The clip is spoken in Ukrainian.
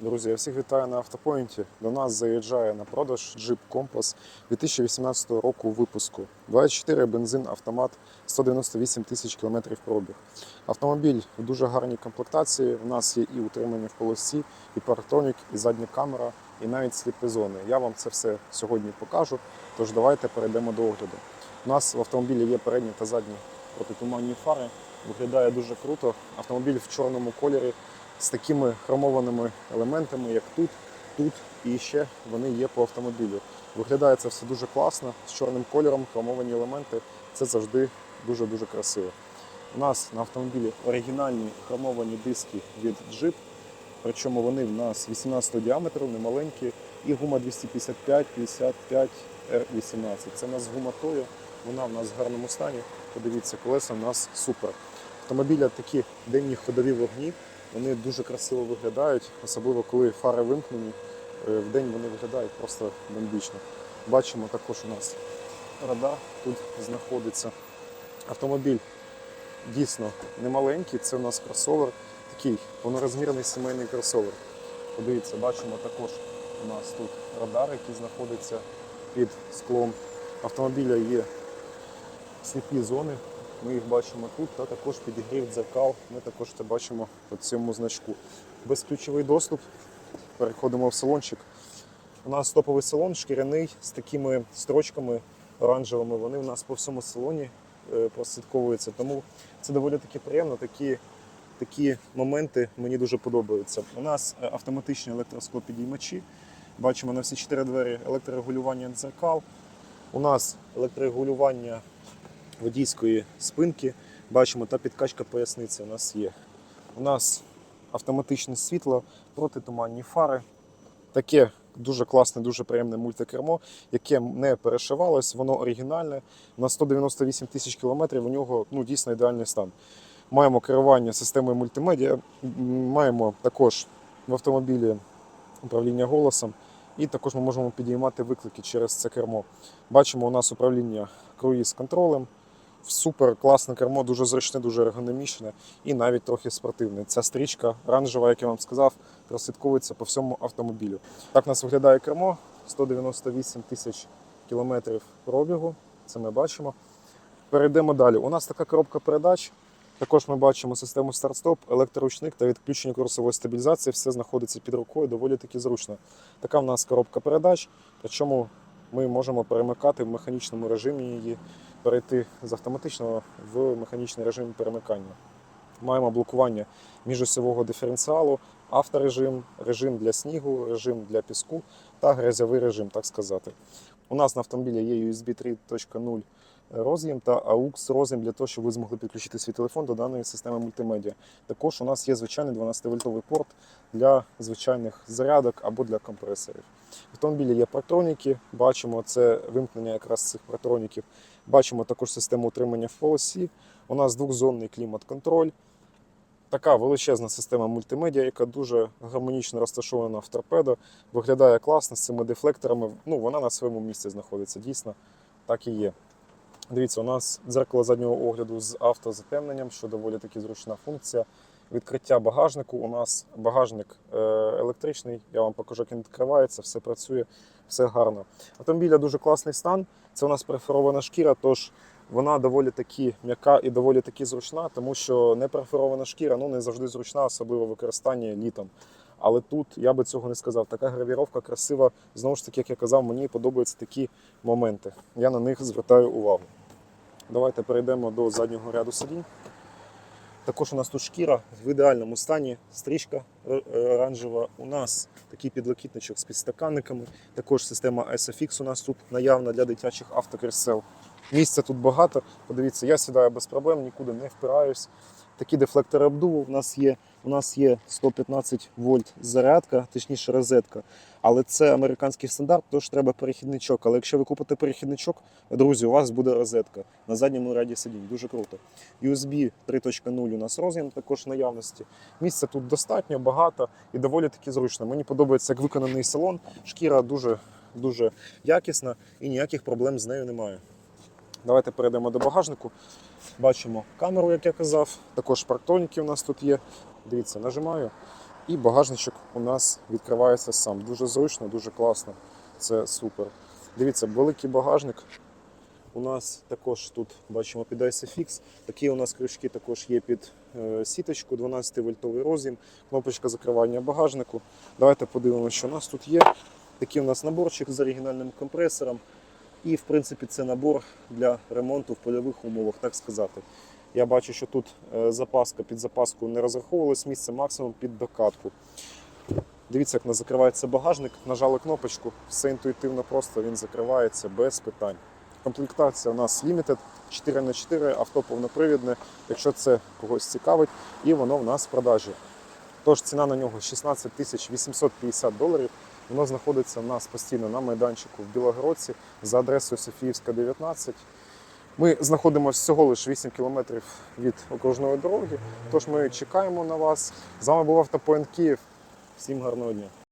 Друзі, я всіх вітаю на автопоінті. До нас заїжджає на продаж Jeep Compass 2018 року випуску. 24 бензин, автомат, 198 тисяч кілометрів пробіг. Автомобіль в дуже гарній комплектації. У нас є і утримання в полосі, і парктронік, і задня камера, і навіть сліпі зони. Я вам це все сьогодні покажу. Тож давайте перейдемо до огляду. У нас в автомобілі є передні та задні протитуманні фари. Виглядає дуже круто. Автомобіль в чорному кольорі з такими хромованими елементами, як тут, тут і ще вони є по автомобілю. Виглядає це все дуже класно, з чорним кольором, хромовані елементи. Це завжди дуже-дуже красиво. У нас на автомобілі оригінальні хромовані диски від Jeep, причому вони в нас 18 діаметру, не маленькі, і гума 255 55 R18. Це у нас гума Toyo, вона в нас в гарному стані. Подивіться, колеса в нас супер. Автомобіля такі денні ходові вогні, вони дуже красиво виглядають, особливо коли фари вимкнені. Е, В день вони виглядають просто бомбічно. Бачимо також у нас радар тут знаходиться. Автомобіль дійсно немаленький, це у нас кросовер, такий повнорозмірний сімейний кросовер. Подивіться, бачимо також у нас тут радар, який знаходиться під склом. Автомобіля є сліпі зони. Ми їх бачимо тут, та також підігрів дзеркал. Ми також це бачимо по цьому значку. Безключовий доступ. Переходимо в салончик. У нас топовий салон шкіряний з такими строчками оранжевими. Вони у нас по всьому салоні е, прослідковуються. Тому це доволі таки приємно. Такі, такі моменти мені дуже подобаються. У нас е, автоматичні електросклопідіймачі. Бачимо на всі чотири двері електрорегулювання дзеркал. У нас електрорегулювання водійської спинки. Бачимо, та підкачка поясниці у нас є. У нас автоматичне світло, протитуманні фари. Таке дуже класне, дуже приємне мультикермо, яке не перешивалось, воно оригінальне. На 198 тисяч кілометрів у нього ну, дійсно ідеальний стан. Маємо керування системою мультимедіа, маємо також в автомобілі управління голосом. І також ми можемо підіймати виклики через це кермо. Бачимо, у нас управління круїз контролем. Супер класне кермо, дуже зручне, дуже ергономічне і навіть трохи спортивне. Ця стрічка оранжева, як я вам сказав, прослідковується по всьому автомобілю. Так у нас виглядає кермо 198 тисяч кілометрів пробігу. Це ми бачимо. Перейдемо далі. У нас така коробка передач. Також ми бачимо систему старт-стоп, електроручник та відключення курсової стабілізації. Все знаходиться під рукою, доволі таки зручно. Така в нас коробка передач, причому ми можемо перемикати в механічному режимі її, перейти з автоматичного в механічний режим перемикання. Маємо блокування міжосьового диференціалу, авторежим, режим для снігу, режим для піску та грязьовий режим, так сказати. У нас на автомобілі є USB 3.0 роз'єм та AUX роз'єм для того, щоб ви змогли підключити свій телефон до даної системи мультимедіа. Також у нас є звичайний 12-вольтовий порт для звичайних зарядок або для компресорів. В автомобілі є партроніки, бачимо це вимкнення якраз цих партроніків. Бачимо також систему утримання в полосі. У нас двохзонний клімат-контроль. Така величезна система мультимедіа, яка дуже гармонічно розташована в торпедо, виглядає класно з цими дефлекторами. Ну, вона на своєму місці знаходиться. Дійсно, так і є. Дивіться, у нас дзеркало заднього огляду з автозатемненням, що доволі таки зручна функція. Відкриття багажнику. У нас багажник е, електричний. Я вам покажу, як він відкривається, все працює, все гарно. Автомобіля дуже класний стан. Це у нас перфорована шкіра, тож вона доволі таки м'яка і доволі таки зручна, тому що не перфорована шкіра ну, не завжди зручна, особливо в використанні літом. Але тут я би цього не сказав. Така гравіровка красива. Знову ж таки, як я казав, мені подобаються такі моменти. Я на них звертаю увагу. Давайте перейдемо до заднього ряду сидінь. Також у нас тут шкіра в ідеальному стані, стрічка е, оранжева. У нас такий підлокітничок з підстаканниками. Також система SFX у нас тут наявна для дитячих автокрісел. Місця тут багато. Подивіться, я сідаю без проблем, нікуди не впираюсь. Такі дефлектори обдуву у нас є. У нас є 115 вольт зарядка, точніше розетка. Але це американський стандарт, тож треба перехідничок. Але якщо ви купите перехідничок, друзі, у вас буде розетка на задньому ряді сидінь. Дуже круто. USB 3.0 у нас роз'єм також в наявності. Місця тут достатньо, багато і доволі таки зручно. Мені подобається, як виконаний салон. Шкіра дуже, дуже якісна і ніяких проблем з нею немає. Давайте перейдемо до багажнику. Бачимо камеру, як я казав. Також парктроніки у нас тут є. Дивіться, нажимаю. І багажничок у нас відкривається сам. Дуже зручно, дуже класно. Це супер. Дивіться, великий багажник. У нас також тут бачимо під ISOFIX. Такі у нас крючки також є під е, сіточку, 12 вольтовий роз'єм, кнопочка закривання багажнику. Давайте подивимося, що у нас тут є. Такий у нас наборчик з оригінальним компресором. І, в принципі, це набор для ремонту в польових умовах, так сказати. Я бачу, що тут е, запаска під запаску не розраховувалось місце, максимум під докатку. Дивіться, як нас закривається багажник. Нажали кнопочку, все інтуїтивно просто, він закривається без питань. Комплектація у нас Limited 4х4, авто повнопривідне, якщо це когось цікавить, і воно в нас в продажі. Тож ціна на нього 16 850 доларів. Воно знаходиться у нас постійно на майданчику в Білогородці за адресою Софіївська, 19. Ми знаходимося всього лише 8 кілометрів від окружної дороги. Тож ми чекаємо на вас. З вами був Автопоінт Київ. Всім гарного дня.